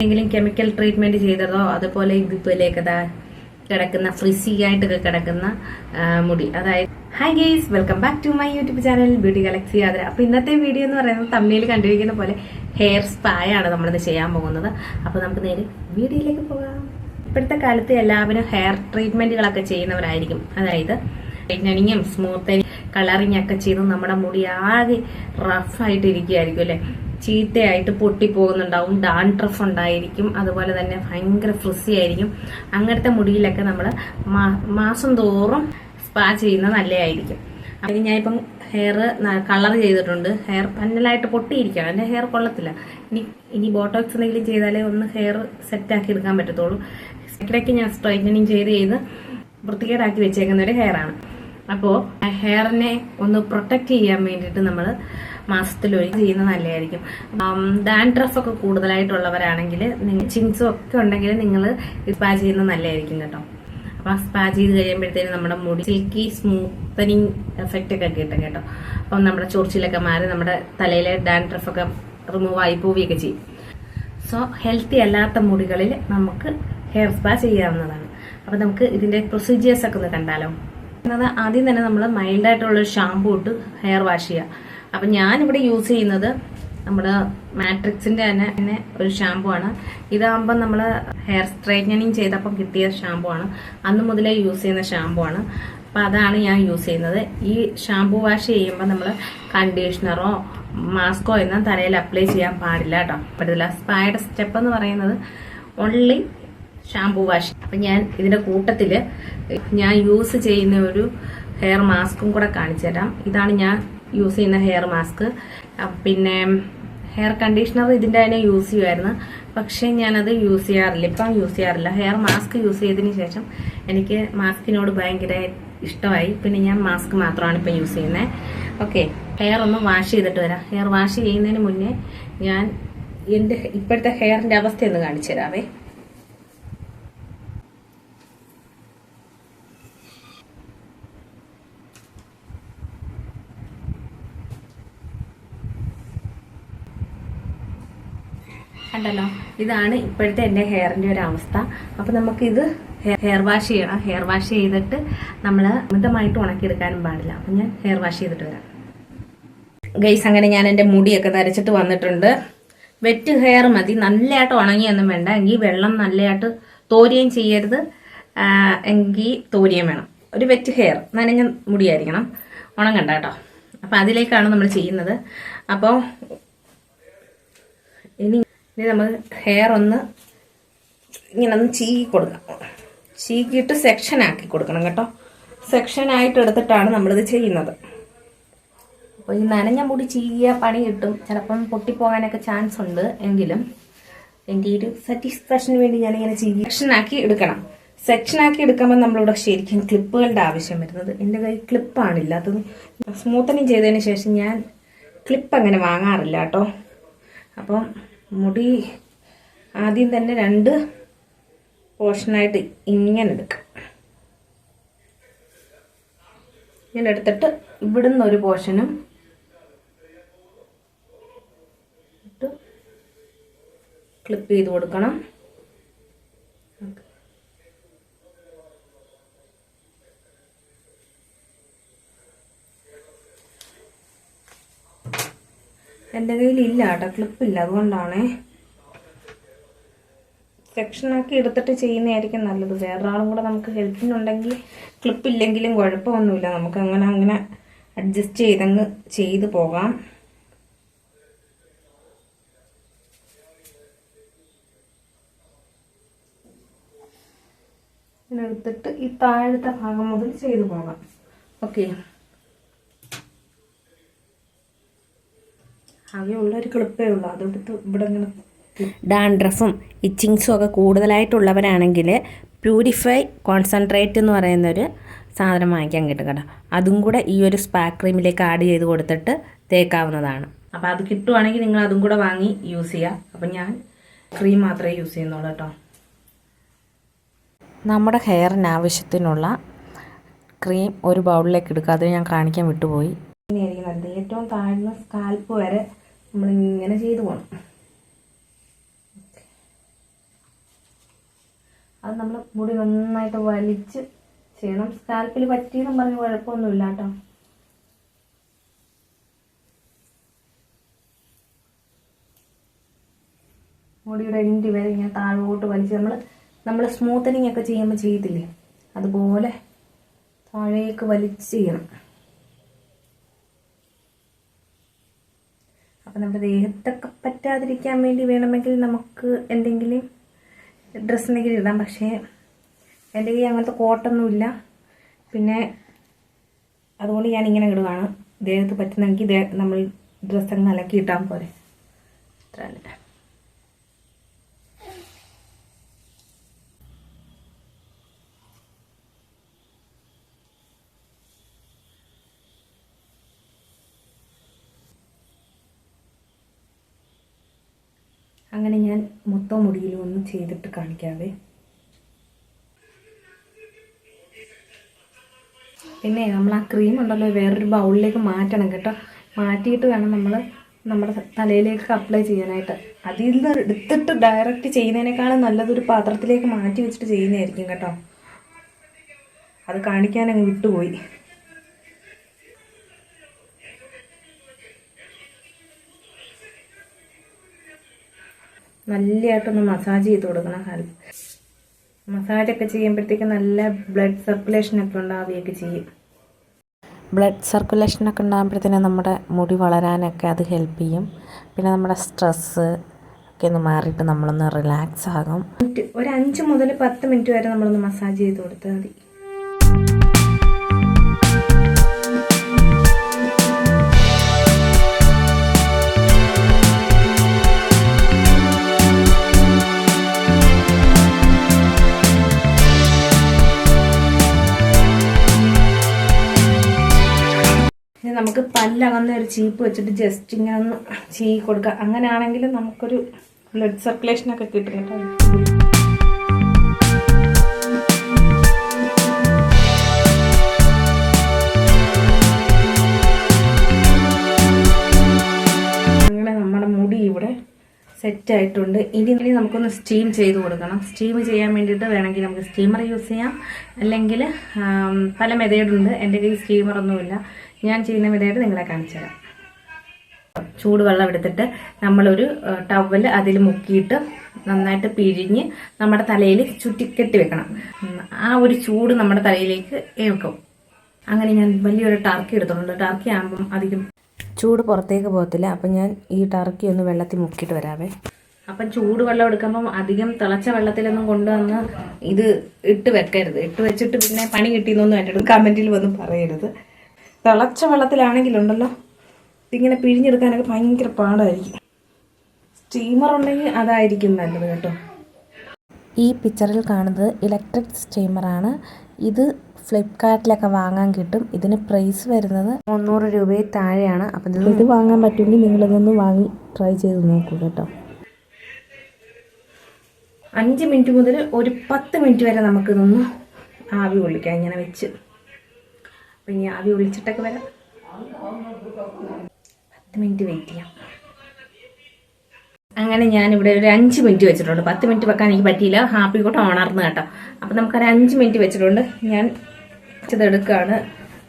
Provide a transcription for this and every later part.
എന്തെങ്കിലും chemical treatment ചെയ്തതോ അതുപോലെ ഇതിപ്പോലേക്ക് കിടക്കുന്ന ഫ്രിസി ആയിട്ടൊക്കെ കിടക്കുന്ന മുടി. അതായത് hi guys welcome back to my YouTube channel beauty galaxy Aadhara അപ്പൊ ഇന്നത്തെ വീഡിയോ എന്ന് പറയുന്നത് തമ്മിൽ കണ്ടിരിക്കുന്ന പോലെ ഹെയർ സ്പായാണ് നമ്മളിന്ന് ചെയ്യാൻ പോകുന്നത്. അപ്പൊ നമുക്ക് നേരെ വീഡിയോയിലേക്ക് പോകാം. ഇപ്പോഴത്തെ കാലത്ത് എല്ലാവരും ഹെയർ ട്രീറ്റ്മെന്റുകളൊക്കെ ചെയ്യുന്നവരായിരിക്കും. അതായത് സ്ട്രൈറ്റനിങ്ങും സ്മൂത്തനിങ് കളറിങ് ഒക്കെ ചെയ്ത് നമ്മുടെ മുടി ആകെ റഫായിട്ട് ഇരിക്കുകയായിരിക്കും അല്ലെ? ചീത്തയായിട്ട് പൊട്ടിപ്പോകുന്നുണ്ടാവും. ഡാൻഡ്രഫ് ഉണ്ടായിരിക്കും. അതുപോലെ തന്നെ ഭയങ്കര ഫ്രിസി ആയിരിക്കും. അങ്ങനത്തെ മുടിയിലൊക്കെ നമ്മൾ മാസം തോറും സ്പാ ചെയ്യുന്നത് നല്ലതായിരിക്കും ഞാൻ ഞാനിപ്പം ഹെയർ കളർ ചെയ്തിട്ടുണ്ട്. ഹെയർ പന്നലായിട്ട് പൊട്ടിയിരിക്കുകയാണ്. എന്റെ ഹെയർ കൊള്ളത്തില്ല. ഇനി ഇനി ബോട്ടോക്സ് എന്തെങ്കിലും ചെയ്താലേ ഒന്ന് ഹെയർ സെറ്റാക്കി എടുക്കാൻ പറ്റത്തുള്ളൂ. ഇടയ്ക്ക് ഞാൻ സ്ട്രൈറ്റനിങ് ചെയ്ത് ചെയ്ത് വൃത്തികേടാക്കി വെച്ചേക്കുന്ന ഒരു ഹെയറാണ് അപ്പോൾ ഹെയറിനെ ഒന്ന് പ്രൊട്ടക്റ്റ് ചെയ്യാൻ വേണ്ടിയിട്ട് നമ്മൾ മാസത്തിൽ ഒരു ചെയ്യുന്നത് നല്ലതായിരിക്കും. ഡാൻഡ്രഫ് ഒക്കെ കൂടുതലായിട്ടുള്ളവരാണെങ്കിൽ ചിങ്സും ഒക്കെ ഉണ്ടെങ്കിൽ നിങ്ങൾ സ്പാ ചെയ്യുന്നത് നല്ലതായിരിക്കും കേട്ടോ. അപ്പൊ സ്പാ ചെയ്ത് കഴിയുമ്പോഴത്തേനും നമ്മുടെ മുടി സിൽക്കി സ്മൂത്തനിങ് എഫക്റ്റ് ഒക്കെ കിട്ടും കേട്ടോ. അപ്പം നമ്മുടെ ചൊറിച്ചിലൊക്കെ മാറി നമ്മുടെ തലയിലെ ഡാൻഡ്രഫ് ഒക്കെ റിമൂവ് ആയി പോവുകയൊക്കെ ചെയ്യും. സോ ഹെൽത്തി അല്ലാത്ത മുടികളിൽ നമുക്ക് ഹെയർ സ്പാ ചെയ്യാവുന്നതാണ്. അപ്പൊ നമുക്ക് ഇതിന്റെ പ്രൊസീജിയേഴ്സ് ഒക്കെ ഒന്ന് കണ്ടാലോ. എന്നത് ആദ്യം തന്നെ നമ്മൾ മൈൽഡ് ആയിട്ടുള്ള ഒരു ഇട്ട് ഹെയർ വാഷ് ചെയ്യുക. അപ്പൊ ഞാനിവിടെ യൂസ് ചെയ്യുന്നത് നമ്മുടെ മാട്രിക്സിന്റെ തന്നെ തന്നെ ഒരു ഷാമ്പു ആണ്. ഇതാകുമ്പോൾ നമ്മൾ ഹെയർ സ്ട്രൈറ്റനിങ് ചെയ്തപ്പം കിട്ടിയ ഷാമ്പു ആണ്. അന്ന് മുതലേ യൂസ് ചെയ്യുന്ന ഷാമ്പു ആണ്. അപ്പം അതാണ് ഞാൻ യൂസ് ചെയ്യുന്നത്. ഈ ഷാമ്പു വാഷ് ചെയ്യുമ്പോൾ നമ്മൾ കണ്ടീഷണറോ മാസ്കോ എന്നും തലയിൽ അപ്ലൈ ചെയ്യാൻ പാടില്ല കേട്ടോ. പറ്റില്ല സ്പായുടെ സ്റ്റെപ്പ് എന്ന് പറയുന്നത് ഓൺലി ഷാമ്പൂ വാഷ് അപ്പം ഞാൻ ഇതിന്റെ കൂട്ടത്തിൽ ഞാൻ യൂസ് ചെയ്യുന്ന ഒരു ഹെയർ മാസ്കും കൂടെ കാണിച്ചു തരാം. ഇതാണ് ഞാൻ യൂസ് ചെയ്യുന്ന ഹെയർ മാസ്ക് പിന്നെ ഹെയർ കണ്ടീഷണർ ഇതിന്റെ തന്നെ യൂസ് ചെയ്യുമായിരുന്നു പക്ഷേ ഞാനത് യൂസ് ചെയ്യാറില്ല. ഇപ്പം യൂസ് ചെയ്യാറില്ല. ഹെയർ മാസ്ക് യൂസ് ചെയ്തതിന് ശേഷം എനിക്ക് മാസ്കിനോട് ഭയങ്കര ഇഷ്ടമായി. പിന്നെ ഞാൻ മാസ്ക് മാത്രമാണ് ഇപ്പം യൂസ് ചെയ്യുന്നത് ഓക്കെ ഹെയർ ഒന്ന് വാഷ് ചെയ്തിട്ട് വരാം. ഹെയർ വാഷ് ചെയ്യുന്നതിന് മുന്നേ ഞാൻ എന്റെ ഇപ്പോഴത്തെ ഹെയറിന്റെ അവസ്ഥ ഒന്ന് കാണിച്ചു തരാവേ. ഇതാണ് ഇപ്പോഴത്തെ എന്റെ ഹെയറിന്റെ ഒരു അവസ്ഥ അപ്പം നമുക്കിത് ഹെയർ വാഷ് ചെയ്യണം. ഹെയർ വാഷ് ചെയ്തിട്ട് നമ്മൾ മിതമായിട്ട് ഉണക്കിയെടുക്കാനും പാടില്ല. അപ്പം ഞാൻ ഹെയർ വാഷ് ചെയ്തിട്ട് വരാം. ഗൈസ് അങ്ങനെ ഞാൻ എന്റെ മുടിയൊക്കെ നരച്ചിട്ട് വന്നിട്ടുണ്ട്. വെറ്റ് ഹെയർ മതി. നല്ലതായിട്ട് ഉണങ്ങിയൊന്നും വേണ്ട. എങ്കിൽ വെള്ളം നല്ലതായിട്ട് തോരുകയും ചെയ്യരുത്. എങ്കിൽ തോരിയും വേണം. ഒരു വെറ്റ് ഹെയർ. നനഞ്ഞ മുടിയായിരിക്കണം. ഉണങ്ങണ്ട കേട്ടോ. അപ്പം അതിലേക്കാണ് നമ്മൾ ചെയ്യുന്നത്. അപ്പോൾ ഇനി ഇനി നമ്മൾ ഹെയർ ഒന്ന് ഇങ്ങനെ ഒന്ന് ചീകി കൊടുക്കാം. ചീകിയിട്ട് സെക്ഷൻ ആക്കി കൊടുക്കണം കേട്ടോ. സെക്ഷൻ ആയിട്ട് എടുത്തിട്ടാണ് നമ്മളിത് ചെയ്യുന്നത്. അപ്പോൾ ഈ നനഞ്ഞ മുടി ചീകിയ പണി കിട്ടും. ചിലപ്പം പൊട്ടിപ്പോകാനൊക്കെ ചാൻസ് ഉണ്ട് എങ്കിലും എന്റെ ഒരു സാറ്റിസ്ഫാക്ഷന് വേണ്ടി ഞാനിങ്ങനെ ചീകി സെക്ഷൻ ആക്കി എടുക്കണം. സെക്ഷൻ ആക്കി എടുക്കുമ്പോൾ നമ്മളിവിടെ ശരിക്കും ക്ലിപ്പുകളുടെ ആവശ്യം വരുന്നത്. എന്റെ കയ്യിൽ ക്ലിപ്പാണ് ഇല്ലാത്തത് സ്മൂത്തനിങ് ചെയ്തതിന് ശേഷം ഞാൻ ക്ലിപ്പ് അങ്ങനെ വാങ്ങാറില്ല കേട്ടോ. അപ്പം മുടി ആദ്യം തന്നെ രണ്ട് പോർഷനായിട്ട് ഇങ്ങനെ എടുക്കാം. ഇങ്ങനെ എടുത്തിട്ട് ഇവിടുന്ന് ഒരു പോർഷനും ക്ലിപ്പ് ചെയ്ത് കൊടുക്കണം. എന്റെ കയ്യിൽ ഇല്ല കേട്ടോ ക്ലിപ്പില്ല അതുകൊണ്ടാണേ സെക്ഷനാക്കി എടുത്തിട്ട് ചെയ്യുന്നതായിരിക്കും നല്ലത്. വേറൊരാളും കൂടെ നമുക്ക് ഹെൽപ്പിനുണ്ടെങ്കിൽ ക്ലിപ്പില്ലെങ്കിലും കുഴപ്പമൊന്നുമില്ല. നമുക്ക് അങ്ങനെ അങ്ങനെ അഡ്ജസ്റ്റ് ചെയ്തങ്ങ് ചെയ്തു പോകാം. എടുത്തിട്ട് ഈ താഴത്തെ ഭാഗം മുതൽ ചെയ്തു പോകാം. ഓക്കെ ആകെ ഉള്ളൊരു ക്ലിപ്പേ ഉള്ളൂ. അതെടുത്ത് ഇവിടെ ഇങ്ങനെ ഡാൻഡ്രഫും ഇച്ചിങ്സും ഒക്കെ കൂടുതലായിട്ടുള്ളവരാണെങ്കിൽ പ്യൂരിഫൈ കോൺസെൻട്രേറ്റ് എന്ന് പറയുന്നൊരു സാധനം വാങ്ങിക്കാൻ കിട്ടും കേട്ടോ. അതും കൂടെ ഈ ഒരു സ്പാ ക്രീമിലേക്ക് ആഡ് ചെയ്ത് കൊടുത്തിട്ട് തേക്കാവുന്നതാണ്. അപ്പോൾ അത് കിട്ടുവാണെങ്കിൽ നിങ്ങൾ അതും കൂടെ വാങ്ങി യൂസ് ചെയ്യുക. അപ്പം ഞാൻ ക്രീം മാത്രമേ യൂസ് ചെയ്യുന്നുള്ളൂ കേട്ടോ. നമ്മുടെ ഹെയറിന് ആവശ്യത്തിനുള്ള ക്രീം ഒരു ബൗളിലേക്ക് എടുക്കുക. അത് ഞാൻ കാണിക്കാൻ വിട്ടുപോയി. ഏറ്റവും താഴ്ന്ന സ്കാൽപ്പ് വരെ നമ്മൾ ഇങ്ങനെ ചെയ്തു പോകണം അത് നമ്മൾ മുടി നന്നായിട്ട് വലിച്ച് ചെയ്യണം. സ്കാൽപ്പിൽ പറ്റിയെന്നും പറഞ്ഞ് കുഴപ്പമൊന്നുമില്ല കേട്ടോ മുടിയുടെ എൻഡ് വരെ ഇങ്ങനെ താഴോട്ട് വലിച്ച് നമ്മൾ നമ്മൾ സ്മൂത്തനിങ് ഒക്കെ ചെയ്യുമ്പോൾ ചെയ്തില്ലേ അതുപോലെ താഴേക്ക് വലിച്ച് ചെയ്യണം. അപ്പം നമ്മുടെ ദേഹത്തൊക്കെ പറ്റാതിരിക്കാൻ വേണ്ടി വേണമെങ്കിൽ നമുക്ക് എന്തെങ്കിലും ഡ്രസ്സിനെങ്കിലും ഇടാം. പക്ഷേ എന്റെ കയ്യിൽ അങ്ങനത്തെ കോട്ടൊന്നുമില്ല പിന്നെ അതുകൊണ്ട് ഞാൻ ഇങ്ങനെ ഇടുകയാണ് ദേഹത്ത് പറ്റുന്നെങ്കിൽ നമ്മൾ ഡ്രസ്സങ്ങനെ അലക്കി ഇട്ടാൽ പോരെ. അത്ര അങ്ങനെ ഞാൻ മൊത്തം മുടിയിലും ഒന്നും ചെയ്തിട്ട് കാണിക്കാതെ. പിന്നെ നമ്മൾ ആ ക്രീം ഉണ്ടല്ലോ വേറൊരു ബൗളിലേക്ക് മാറ്റണം കേട്ടോ. മാറ്റിയിട്ട് വേണം നമ്മൾ നമ്മുടെ തലയിലേക്ക് അപ്ലൈ ചെയ്യാനായിട്ട്. അതിൽ നിന്ന് എടുത്തിട്ട് ഡയറക്റ്റ് ചെയ്യുന്നതിനേക്കാളും നല്ലതൊരു പാത്രത്തിലേക്ക് മാറ്റി വെച്ചിട്ട് ചെയ്യുന്നതായിരിക്കും കേട്ടോ. അത് കാണിക്കാൻ അങ്ങ് വിട്ടുപോയി. നല്ലതായിട്ടൊന്ന് മസാജ് ചെയ്ത് കൊടുക്കണം ഹെൽപ്പ് മസാജൊക്കെ ചെയ്യുമ്പോഴത്തേക്ക് നല്ല ബ്ലഡ് സർക്കുലേഷനൊക്കെ ഉണ്ടാവുകയൊക്കെ ചെയ്യും. ബ്ലഡ് സർക്കുലേഷനൊക്കെ ഉണ്ടാകുമ്പോഴത്തേനും നമ്മുടെ മുടി വളരാനൊക്കെ അത് ഹെൽപ്പ് ചെയ്യും. പിന്നെ നമ്മുടെ സ്ട്രെസ്സ് ഒക്കെ ഒന്ന് മാറിയിട്ട് നമ്മളൊന്ന് റിലാക്സ് ആകും. ഒരു അഞ്ച് മുതൽ പത്ത് മിനിറ്റ് വരെ നമ്മളൊന്ന് മസാജ് ചെയ്ത് കൊടുത്താൽ മതി. നമുക്ക് പല്ലകന്ന ഒരു ചീപ്പ് വെച്ചിട്ട് ജസ്റ്റ് ഇങ്ങനെ ഒന്ന് ചീ കൊടുക്കുക അങ്ങനെയാണെങ്കിൽ നമുക്കൊരു ബ്ലഡ് സർക്കുലേഷനൊക്കെ കിട്ടും കേട്ടോ. സെറ്റ് ആയിട്ടുണ്ട്. ഇനി ഇനി നമുക്കൊന്ന് സ്റ്റീം ചെയ്ത് കൊടുക്കണം. സ്റ്റീം ചെയ്യാൻ വേണ്ടിയിട്ട് വേണമെങ്കിൽ നമുക്ക് സ്റ്റീമർ യൂസ് ചെയ്യാം. അല്ലെങ്കിൽ പല മെതേഡുണ്ട് എന്റെ കയ്യിൽ സ്റ്റീമറൊന്നുമില്ല ഞാൻ ചെയ്യുന്ന മെതേഡ് നിങ്ങളെ കാണിച്ചു തരാം. ചൂടുവെള്ളം എടുത്തിട്ട് നമ്മളൊരു ടവൽ അതിൽ മുക്കിയിട്ട് നന്നായിട്ട് പിഴിഞ്ഞ് നമ്മുടെ തലയിൽ ചുറ്റിക്കെട്ടി വെക്കണം. ആ ഒരു ചൂട് നമ്മുടെ തലയിലേക്ക് ഏൽക്കും. അങ്ങനെ ഞാൻ വലിയൊരു ടർക്കി എടുത്തിട്ടുണ്ട്. ടർക്കി ആകുമ്പം അധികം ചൂട് പുറത്തേക്ക് പോകത്തില്ല. അപ്പം ഞാൻ ഈ ടർക്കി ഒന്ന് വെള്ളത്തിൽ മുക്കിയിട്ട് വരാവേ. അപ്പം ചൂട് വെള്ളം എടുക്കുമ്പം അധികം തിളച്ച വെള്ളത്തിലൊന്നും കൊണ്ടുവന്ന് ഇത് ഇട്ട് വെക്കരുത്. ഇട്ട് വെച്ചിട്ട് പിന്നെ പണി കിട്ടിയെന്നൊന്നും എന്റെ കമന്റിൽ വന്ന് പറയരുത്. തിളച്ച വെള്ളത്തിലാണെങ്കിലുണ്ടല്ലോ ഇതിങ്ങനെ പിഴിഞ്ഞെടുക്കാനൊക്കെ ഭയങ്കര പാടായിരിക്കും. സ്റ്റീമർ ഉണ്ടെങ്കിൽ അതായിരിക്കും നല്ലത് കേട്ടോ. ഈ പിക്ചറിൽ കാണുന്നത് ഇലക്ട്രിക് സ്റ്റീമറാണ്. ഇത് ഫ്ലിപ്കാർട്ടിലൊക്കെ വാങ്ങാൻ കിട്ടും. ഇതിന് പ്രൈസ് വരുന്നത് മുന്നൂറ് രൂപയിൽ താഴെയാണ്. അപ്പം ഇത് വാങ്ങാൻ പറ്റുമെങ്കിൽ നിങ്ങളിതൊന്ന് വാങ്ങി ട്രൈ ചെയ്ത് നോക്കൂ കേട്ടോ. അഞ്ച് മിനിറ്റ് മുതൽ ഒരു പത്ത് മിനിറ്റ് വരെ നമുക്കിതൊന്ന് ആവി കൊള്ളിക്കാം ഇങ്ങനെ വെച്ച്. അപ്പം ഇനി ആവി ഒളിച്ചിട്ടൊക്കെ വരാം. പത്ത് മിനിറ്റ് വെയിറ്റ് ചെയ്യാം. അങ്ങനെ ഞാനിവിടെ ഒരു അഞ്ച് മിനിറ്റ് വെച്ചിട്ടുണ്ട്. പത്ത് മിനിറ്റ് വെക്കാൻ എനിക്ക് പറ്റിയില്ല. ഹാപ്പി കൂട്ടം ഉണർന്ന് കേട്ടോ. അപ്പം നമുക്കൊരു അഞ്ച് മിനിറ്റ് വെച്ചിട്ടുണ്ട്. ഞാൻ ഇത് എടുക്കുകയാണ്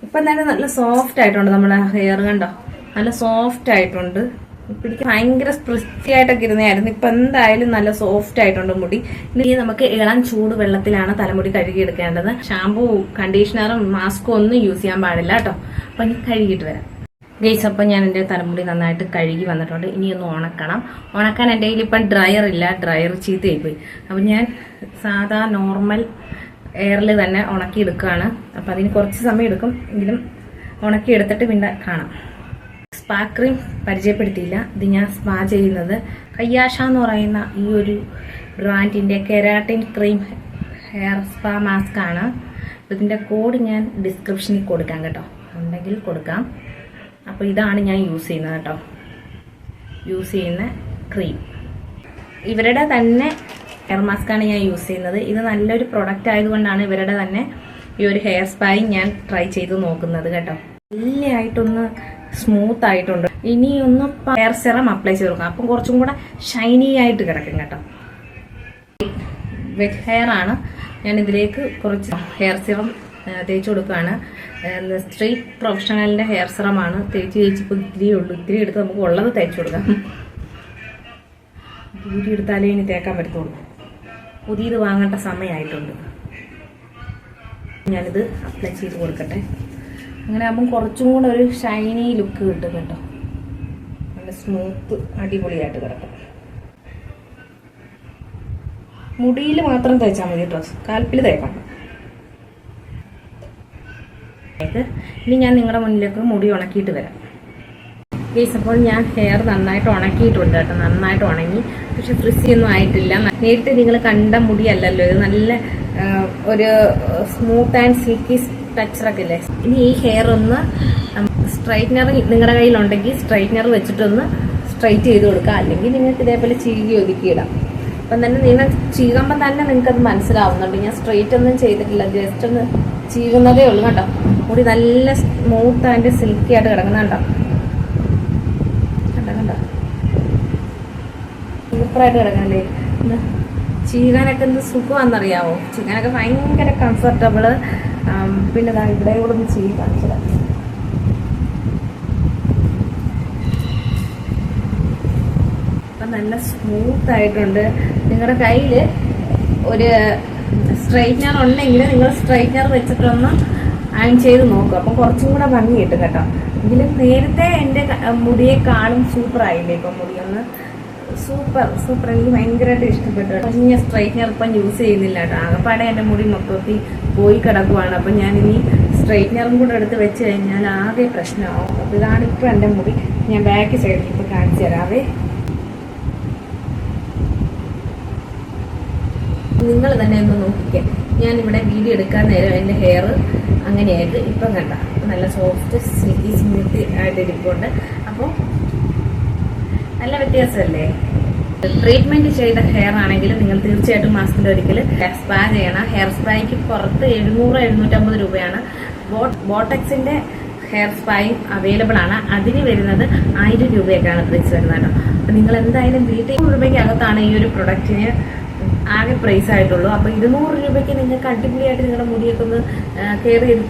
ഇപ്പം തന്നെ നല്ല സോഫ്റ്റ് ആയിട്ടുണ്ട് നമ്മുടെ ഹെയർ കണ്ടോ? നല്ല സോഫ്റ്റ് ആയിട്ടുണ്ട്. പിടിക്കാൻ ഭയങ്കര ആയിട്ടൊക്കെ ഇരുന്നായിരുന്നു ഇപ്പം എന്തായാലും നല്ല സോഫ്റ്റ് ആയിട്ടുണ്ട് മുടി. ഇനി നമുക്ക് ഇളം ചൂട് വെള്ളത്തിലാണ് തലമുടി കഴുകിയെടുക്കേണ്ടത്. ഷാമ്പൂ കണ്ടീഷണറും മാസ്കും ഒന്നും യൂസ് ചെയ്യാൻ പാടില്ല കേട്ടോ. അപ്പം ഇനി കഴുകിയിട്ട് വരാം. ഗെയ്സ് അപ്പം ഞാൻ എന്റെ തലമുടി നന്നായിട്ട് കഴുകി വന്നിട്ടുണ്ട്. ഇനി ഒന്ന് ഉണക്കണം. ഉണക്കാൻ എന്റെ കയ്യിൽ ഇപ്പം ഡ്രയർ ഇല്ല. ഡ്രയർ ചീത്തയായി പോയി അപ്പം ഞാൻ സാധാ നോർമൽ എയറിൽ തന്നെ ഉണക്കിയെടുക്കുകയാണ്. അപ്പം അതിന് കുറച്ച് സമയം എടുക്കും. എങ്കിലും ഉണക്കിയെടുത്തിട്ട് പിന്നെ കാണാം. സ്പാ ക്രീം പരിചയപ്പെടുത്തിയില്ല. ഇത് ഞാൻ സ്പാ ചെയ്യുന്നത് കയ്യാഷ എന്ന് പറയുന്ന ഈ ഒരു ബ്രാൻഡിന്റെ keratin cream hair spa mask ആണ്. ഇതിന്റെ കോഡ് ഞാൻ ഡിസ്ക്രിപ്ഷനിൽ കൊടുക്കാം കേട്ടോ. ഉണ്ടെങ്കിൽ കൊടുക്കാം. അപ്പോൾ ഇതാണ് ഞാൻ യൂസ് ചെയ്യുന്നത് കേട്ടോ. യൂസ് ചെയ്യുന്ന ക്രീം ഇവരുടെ തന്നെ ഹെയർ മാസ്ക് ആണ് ഞാൻ യൂസ് ചെയ്യുന്നത്. ഇത് നല്ലൊരു പ്രൊഡക്റ്റ് ആയതുകൊണ്ടാണ് ഇവരുടെ തന്നെ ഈ ഒരു ഹെയർ സ്പായും ഞാൻ ട്രൈ ചെയ്ത് നോക്കുന്നത് കേട്ടോ. നല്ലതായിട്ടൊന്ന് സ്മൂത്ത് ആയിട്ടുണ്ട്. ഇനി ഒന്ന് ഹെയർ സെറം അപ്ലൈ ചെയ്ത് കൊടുക്കാം. അപ്പം കുറച്ചും കൂടെ ഷൈനി ആയിട്ട് കിടക്കും കേട്ടോ. വെറ്റ് ഹെയർ ആണ്. ഞാൻ ഇതിലേക്ക് കുറച്ച് ഹെയർ സിറം തേച്ച് കൊടുക്കുകയാണ്. സ്ട്രീറ്റ് പ്രൊഫഷണലിന്റെ ഹെയർ സിറമാണ് തേച്ച് തേച്ചിപ്പോൾ ഇത്തിരി ഉള്ളൂ. ഇത്തിരി എടുത്ത് നമുക്ക് ഉള്ളത് തേച്ച് കൊടുക്കാം. ഊരി എടുത്താലേ ഇനി തേക്കാൻ പറ്റത്തുള്ളൂ. പുതിയത് വാങ്ങേണ്ട സമയമായിട്ടുണ്ട്. ഞാനിത് അപ്ലൈ ചെയ്ത് കൊടുക്കട്ടെ. അങ്ങനെ ആകുമ്പം കുറച്ചും കൂടെ ഒരു ഷൈനി ലുക്ക് കിട്ടും കേട്ടോ. നല്ല സ്മൂത്ത് അടിപൊളിയായിട്ട് കിടക്കും. മുടിയിൽ മാത്രം തേച്ചാൽ മതി കേട്ടോ. കാൽപ്പിൽ തേക്കണം. ഇനി ഞാൻ നിങ്ങളുടെ മുന്നിലേക്ക് മുടി ഉണക്കിയിട്ട് വരാം. ഗേസ് അപ്പോൾ ഞാൻ ഹെയർ നന്നായിട്ട് ഉണക്കിയിട്ടുണ്ട് കേട്ടോ. നന്നായിട്ട് ഉണങ്ങി. പക്ഷെ ഫ്രിസി ഒന്നും ആയിട്ടില്ല. നേരത്തെ നിങ്ങൾ കണ്ട മുടിയല്ലല്ലോ. ഇത് നല്ല ഒരു സ്മൂത്ത് ആൻഡ് സിൽക്കി ടച്ചറൊക്കെ ഇല്ലേ? ഇനി ഈ ഹെയർ ഒന്ന് സ്ട്രൈറ്റ്നർ നിങ്ങളുടെ കയ്യിലുണ്ടെങ്കിൽ സ്ട്രൈറ്റ്നർ വെച്ചിട്ടൊന്ന് സ്ട്രൈറ്റ് ചെയ്ത് കൊടുക്കുക. അല്ലെങ്കിൽ നിങ്ങൾക്ക് ഇതേപോലെ ചീകി ഒതുക്കിയിടാം അപ്പം തന്നെ നിങ്ങൾ ചീകുമ്പോൾ തന്നെ നിങ്ങൾക്കത് മനസ്സിലാവുന്നുണ്ട്. ഞാൻ സ്ട്രൈറ്റ് ഒന്നും ചെയ്തിട്ടില്ല. ജസ്റ്റ് ഒന്ന് ചീകുന്നതേ ഉള്ളൂ കേട്ടോ. മുടി നല്ല സ്മൂത്ത് ആൻഡ് സിൽക്കി ആയിട്ട് കിടക്കുന്ന കേട്ടോ കണ്ടോ കണ്ടോ സൂപ്പറായിട്ട് കിടക്കണല്ലേ? ചീകാനൊക്കെ എന്ത് സുഖമാണെന്നറിയാവോ? ചീകാനൊക്കെ ഭയങ്കര കംഫർട്ടബിൾ പിന്നെ ദാ ഇവിടെ കൂടെ ഒന്ന് ചീ കാണിച്ചത്. അപ്പം നല്ല സ്മൂത്ത് ആയിട്ടുണ്ട്. നിങ്ങളുടെ കയ്യിൽ ഒരു സ്ട്രൈറ്റ്നർ ഉണ്ടെങ്കിൽ നിങ്ങൾ സ്ട്രൈറ്റ്നർ വെച്ചിട്ടൊന്ന് അയൺ ചെയ്ത് നോക്കുക അപ്പം കുറച്ചും കൂടെ ഭംഗി കിട്ടും കേട്ടോ. എങ്കിലും നേരത്തെ എന്റെ മുടിയെക്കാളും സൂപ്പർ ആയില്ലേ? ഇപ്പം മുടിയൊന്ന് സൂപ്പർ സൂപ്പർ. എനിക്ക് ഭയങ്കരമായിട്ട് ഇഷ്ടപ്പെട്ടു. ഞാൻ സ്ട്രൈറ്റ്നർ ഇപ്പം യൂസ് ചെയ്യുന്നില്ല കേട്ടോ. ആകപ്പാടെ എന്റെ മുടി മൊത്തത്തിൽ പോയി കിടക്കുവാണ്. അപ്പം ഞാനിനി സ്ട്രൈറ്റ്നറും കൂടെ എടുത്ത് വെച്ച് കഴിഞ്ഞാൽ ആകെ പ്രശ്നമാവും. അപ്പോൾ ഇതാണ് ഇപ്പോൾ എന്റെ മുടി. ഞാൻ ബാക്ക് സൈഡിൽ ഇപ്പോൾ കാണിച്ചു തരാവേ. നിങ്ങൾ തന്നെ ഒന്ന് നോക്കിക്കേ. ഞാൻ ഇവിടെ വീഡിയോ എടുക്കാൻ നേരം എന്റെ ഹെയർ അങ്ങനെയായിട്ട് ഇപ്പം കണ്ട. നല്ല സോഫ്റ്റ് സിൽക്കി സ്മൂത്ത് ആയിട്ട് ഇരിപ്പുണ്ട്. അപ്പോൾ നല്ല വ്യത്യാസമല്ലേ? ട്രീറ്റ്മെന്റ് ചെയ്ത ഹെയർ ആണെങ്കിൽ നിങ്ങൾ തീർച്ചയായിട്ടും മാസത്തിൽ ഒരിക്കൽ ഹെയർ സ്പാ ചെയ്യണം. ഹെയർ സ്പായ്ക്ക് പുറത്ത് എഴുന്നൂറ് എഴുന്നൂറ്റമ്പത് രൂപയാണ്. ബോട്ട് ബോട്ടക്സിന്റെ ഹെയർ സ്പായും അവൈലബിൾ ആണ്. അതിന് വരുന്നത് ആയിരം രൂപയൊക്കെയാണ് തിരിച്ചു വരുന്നത് കേട്ടോ. നിങ്ങൾ എന്തായാലും വീട്ടിൽ രൂപയ്ക്ക് അകത്താണ് ഈ ഒരു പ്രൊഡക്റ്റിന് ആകെ പ്രൈസ് ആയിട്ടുള്ളൂ. അപ്പൊ ഇരുന്നൂറ് രൂപയ്ക്ക് നിങ്ങൾക്ക് അടിപൊളിയായിട്ട് നിങ്ങളുടെ മുടിയൊക്കെ ഒന്ന് കെയർ ചെയ്ത്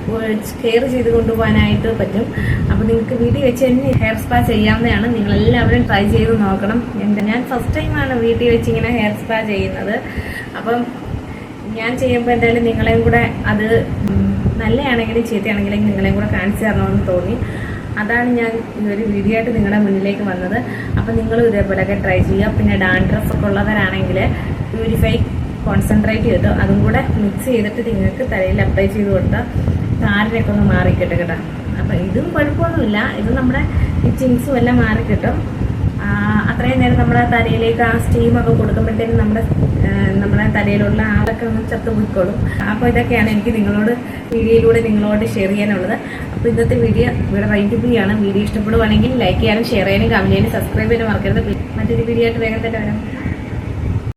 കെയർ ചെയ്ത് കൊണ്ടുപോകാനായിട്ട് പറ്റും. അപ്പൊ നിങ്ങൾക്ക് വീട്ടിൽ വെച്ച് തന്നെ ഹെയർ സ്പാ ചെയ്യാവുന്നതാണ്. നിങ്ങൾ എല്ലാവരും ട്രൈ ചെയ്ത് നോക്കണം. എന്താ ഞാൻ ഫസ്റ്റ് ടൈമാണ് വീട്ടിൽ വെച്ച് ഇങ്ങനെ ഹെയർ സ്പാ ചെയ്യുന്നത്. അപ്പം ഞാൻ ചെയ്യുമ്പോൾ എന്തായാലും നിങ്ങളെയും കൂടെ അത് നല്ലതാണെങ്കിലും ചീത്തയാണെങ്കിലും നിങ്ങളെയും കൂടെ കാണിച്ചു തരണമെന്ന് തോന്നി. അതാണ് ഞാൻ ഒരു വീഡിയോ ആയിട്ട് നിങ്ങളുടെ മുന്നിലേക്ക് വന്നത്. അപ്പം നിങ്ങളും ഇതേപോലെയൊക്കെ ട്രൈ ചെയ്യുക. പിന്നെ ഡാൻഡ്രഫ് ഒക്കെ ഉള്ളവരാണെങ്കിൽ പ്യൂരിഫൈ കോൺസെൻട്രേറ്റ് ചെയ്തിട്ട് അതും കൂടെ മിക്സ് ചെയ്തിട്ട് നിങ്ങൾക്ക് തലയിൽ അപ്ലൈ ചെയ്ത് കൊടുത്താൽ താരനൊക്കെ ഒന്ന് മാറിക്കിട്ടും കേട്ടോ. അപ്പം ഇതും കുഴപ്പമൊന്നുമില്ല. ഇത് നമ്മുടെ ഇച്ചിങ്സും എല്ലാം മാറിക്കിട്ടും. അത്രയും നേരം നമ്മുടെ തലയിലേക്ക് ആ സ്റ്റീമൊക്കെ കൊടുക്കുമ്പോഴത്തേനും നമ്മുടെ നമ്മുടെ തലയിലുള്ള ആളൊക്കെ ഒന്ന് ചത്തുപോയിക്കോളും അപ്പോൾ ഇതൊക്കെയാണ് എനിക്ക് നിങ്ങളോട് വീഡിയോയിലൂടെ നിങ്ങളോട് ഷെയർ ചെയ്യാനുള്ളത്. അപ്പോൾ ഇന്നത്തെ വീഡിയോ ഇവിടെ വൈകിട്ട് ആണ് വീഡിയോ ഇഷ്ടപ്പെടുവാണെങ്കിൽ ലൈക്ക് ചെയ്യാനും ഷെയർ ചെയ്യാനും കമന്റ് ചെയ്യാനും സബ്സ്ക്രൈബ് ചെയ്യാനും മറക്കരുത്. മറ്റൊരു വീഡിയോ ആയിട്ട് വേഗം തന്നെ വരാം.